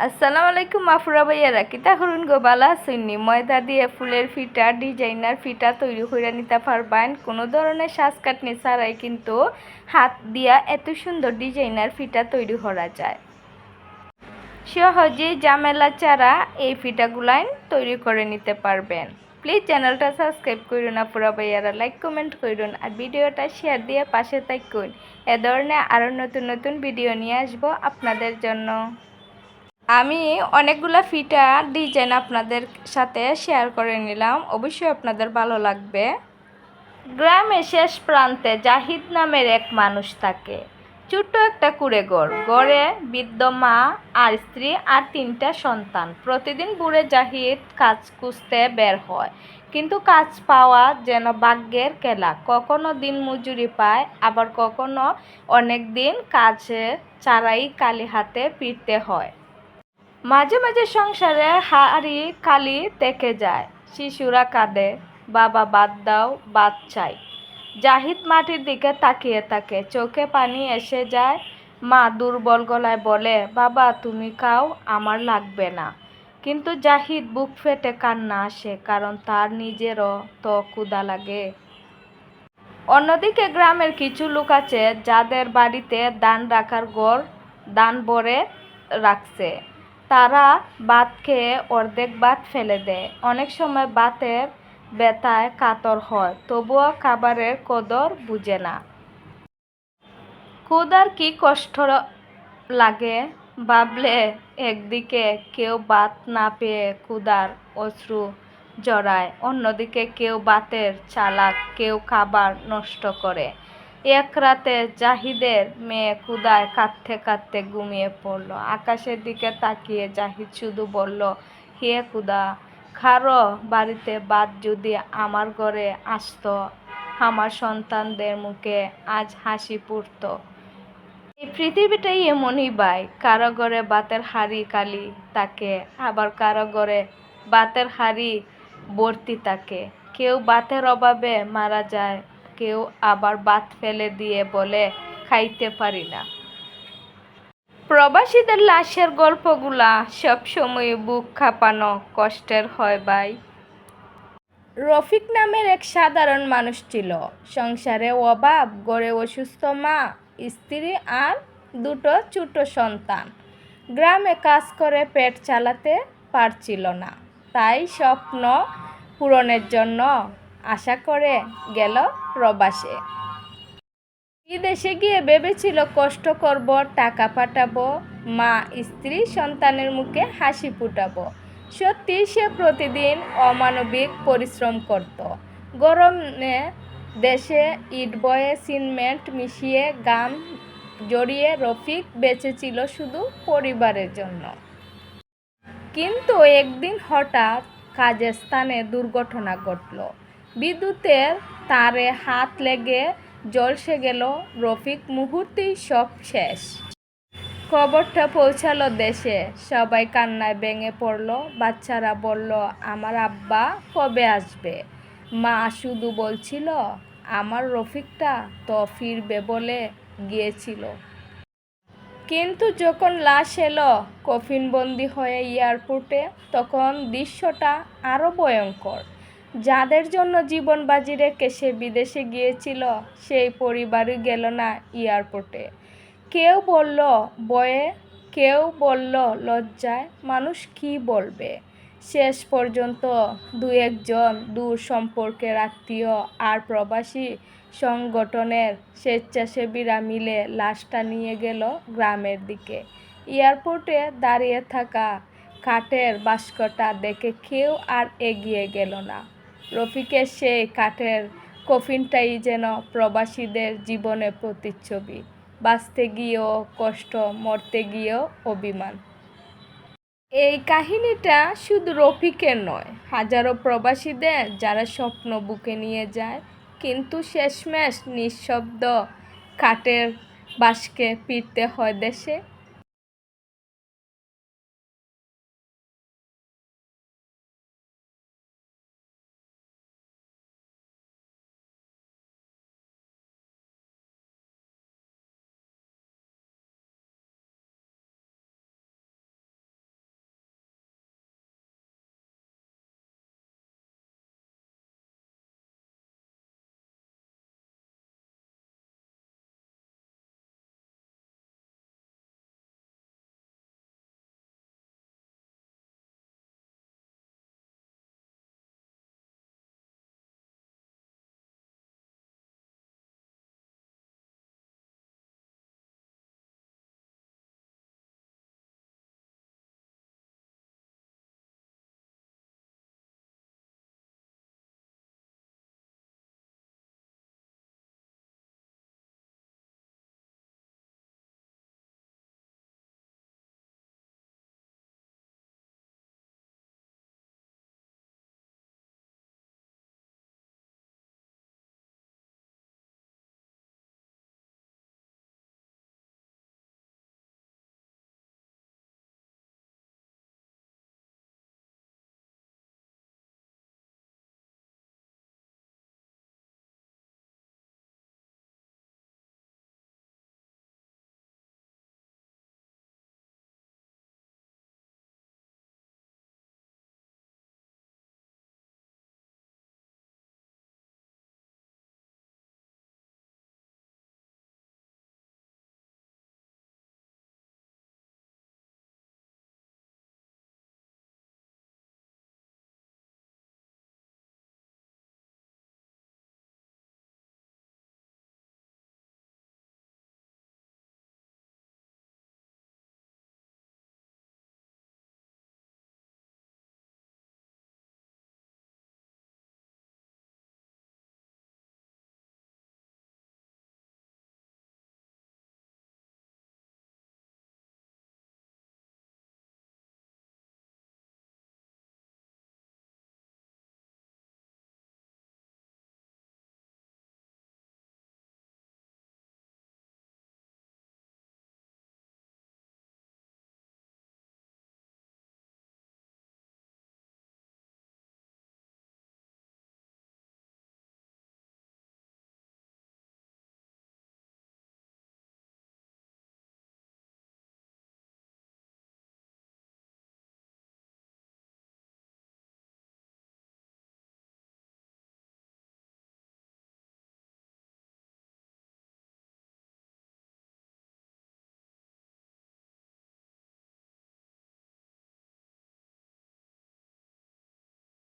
আসসালামু আলাইকুম মাফুরা ভাইয়ারা, কিতা করুন গো? বালা সুন্নি ময়দা দিয়ে ফুলের ফিটা, ডিজাইনার ফিটা তৈরি করে নিতে পারবেন। কোনো ধরনের শ্বাস কাটনি ছাড়াই কিন্তু হাত দিয়া এত সুন্দর ডিজাইনার ফিটা তৈরি করা যায়। সহজে জামেলা চারা এই ফিটাগুলাইন তৈরি করে নিতে পারবেন। প্লিজ চ্যানেলটা সাবস্ক্রাইব করুন আপুরা ভাইয়ারা, লাইক, কমেন্ট করুন আর ভিডিওটা শেয়ার দিয়ে পাশে থাকুন। এ ধরনের আরও নতুন নতুন ভিডিও নিয়ে আসব আপনাদের জন্য। আমি অনেকগুলা ফিটা ডিজাইন আপনাদের সাথে শেয়ার করে নিলাম, অবশ্যই আপনাদের ভালো লাগবে। গ্রামের শেষ প্রান্তে জাহিদ নামের এক মানুষ থাকে। ছোট্ট একটা কুড়ে ঘর গড়ে বৃদ্ধ মা আর স্ত্রী আর তিনটা সন্তান। প্রতিদিন বুড়ে জাহিদ কাজ খুঁজতে বের হয়, কিন্তু কাজ পাওয়া যেন ভাগ্যের খেলা। কখনো দিন মজুরি পায়, আবার কখনো অনেক দিন কাজে চারাই কালি হাতে ফিরতে হয়। মাঝে মাঝে সংসারে হাড়ি খালি থেকে যায়। শিশুরা কাঁদে, বাবা, বাদ দাও, বাদ চাই। জাহিদ মাটির দিকে তাকিয়ে থাকে। চোখে পানি এসে যায়। মা দুর্বল গলায় বলে, বাবা, তুমি খাও, আমার লাগবে না। কিন্তু জাহিদ বুক ফেটে কান্না আসে, কারণ তার নিজেরও তো ক্ষুধা লাগে। অন্যদিকে গ্রামের কিছু লোক আছে, যাদের বাড়িতে দান রাখার গড়, দান ভরে রাখছে। তারা ভাত খেয়ে অর্ধেক ভাত ফেলে দেয়। অনেক সময় ভাতের ব্যথায় কাতর হয়, তবুও খাবারের কদর বুঝে না। ক্ষুধার কি কষ্ট লাগে ভাবলে একদিকে কেউ বাত না পেয়ে ক্ষুধার অশ্রু জড়ায়, অন্যদিকে কেউ বাতের চালাক, কেউ খাবার নষ্ট করে। এক রাতে জাহিদের মেয়ে ক্ষুদায় কাঁদতে কাঁদতে ঘুমিয়ে পড়ল। আকাশের দিকে তাকিয়ে জাহিদ শুধু বলল, হে ক্ষুদা খারো বাড়িতে বাদ যদি আমার ঘরে আসতো, আমার সন্তানদের মুখে আজ হাসি ফুটত। এই পৃথিবীটাই এমনই বাই, কারও ঘরে বাতের হাড়ি কালি তাকে, আবার কারও ঘরে বাতের হাড়ি ভর্তি তাকে। কেউ বাতের অভাবে মারা যায় কেউ আবার বাত ফেলে দিয়ে বলে, খাইতে পারি না। প্রবাসীদের লাশের গল্পগুলা সবসময় বুক খাপানো কষ্টের হয় ভাই। রফিক নামের এক সাধারণ মানুষ ছিল। সংসারে অভাব, গড়ে অসুস্থ মা, স্ত্রী আর দুটো ছোট সন্তান। গ্রামে কাজ করে, পেট চালাতে পারছিল না। তাই স্বপ্ন পূরণের জন্য আশা করে গেল প্রবাসে। বিদেশে গিয়ে ভেবেছিল, কষ্ট করব, টাকা পাঠাবো, মা, স্ত্রী, সন্তানের মুখে হাসি ফুটাবো। সত্যি সে প্রতিদিন অমানবিক পরিশ্রম করত। গরমে দেশে ইট বয়ে সিমেন্ট মিশিয়ে গাম জড়িয়ে রফিক বেঁচেছিল শুধু পরিবারের জন্য। কিন্তু একদিন হঠাৎ কাজের স্থানে দুর্ঘটনা ঘটল। বিদ্যুতের তারে হাত লেগে জলসে গেল রফিক মুহূর্তেই সব শেষ। খবরটা পৌঁছালো দেশে। সবাই কান্নায় ভেঙে পড়ল। বাচ্চারা বলল, আমার আব্বা কবে আসবে? মা শুধু বলছিল, আমার রফিকটা তো ফিরবে বলে গিয়েছিল। কিন্তু যখন লাশ এলো কফিনবন্দি হয়ে এয়ারপোর্টে, তখন দৃশ্যটা আরও ভয়ঙ্কর। যাদের জন্য জীবন বাজি রেখে সে বিদেশে গিয়েছিল, সেই পরিবারই গেল না এয়ারপোর্টে। কেউ বলল, বয়ে? কেউ বলল, লজ্জায়? মানুষ কি বলবে? শেষ পর্যন্ত দু একজন দূর সম্পর্কের আত্মীয় আর প্রবাসী সংগঠনের স্বেচ্ছাসেবীরা মিলে লাশটা নিয়ে গেল গ্রামের দিকে। এয়ারপোর্টে দাঁড়িয়ে থাকা কাঠের বাস্কটা দেখে কেউ আর এগিয়ে গেল না। রফিকের সেই কাঠের কফিনটাই যেন প্রবাসীদের জীবনের প্রতিচ্ছবি। বাঁচতে গিয়েও কষ্ট, মরতে গিয়েও অভিমান। এই কাহিনীটা শুধু রফিকের নয়, হাজারো প্রবাসীদের যারা স্বপ্ন বুকে নিয়ে যায়, কিন্তু শেষমেশ নিঃশব্দ কাঠের বাসকে ফিরতে হয় দেশে।